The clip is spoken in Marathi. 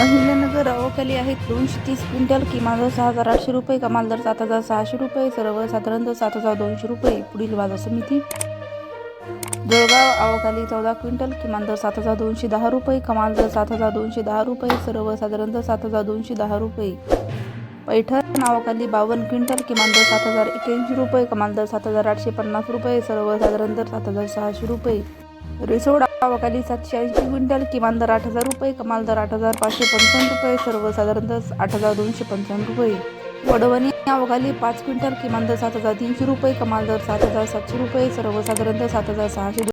अहिल्यानगर अवकाली आहेत दोनशे तीस क्विंटल किमान दर सहा हजार आठशे रुपये कमाल दर सात हजार सहाशे रुपये सर्वसाधारण दर सात हजार दोनशे रुपये पुढील बाजार समिती. जळगाव अवकाली चौदा क्विंटल किमान दर सात हजार दोनशे दहा रुपये कमाल दर सात हजार दोनशे दहा रुपये सर्वसाधारण दर सात हजार दोनशे दहा रुपये. पैठण नावाखाली बावन्न क्विंटल किमान दर सात हजार एक्याऐंशी रुपये कमाल दर सात हजार आठशे पन्नास रुपये सर्वसाधारण दर सात हजार सहाशे रुपये. रिसोड नावाखाली सातशे ऐंशी क्विंटल किमान दर आठ हजार रुपये कमाल दर आठ हजार पाचशे पंचावन्न रुपये सर्वसाधारण दर आठ हजार दोनशे पंचावन्न रुपये. वडवणी अवघाली पाच क्विंटल किमान दर सात हजार तीनशे रुपये कमाल दर सात हजार सातशे रुपये सर्वसाधारण दर सात हजार सहाशे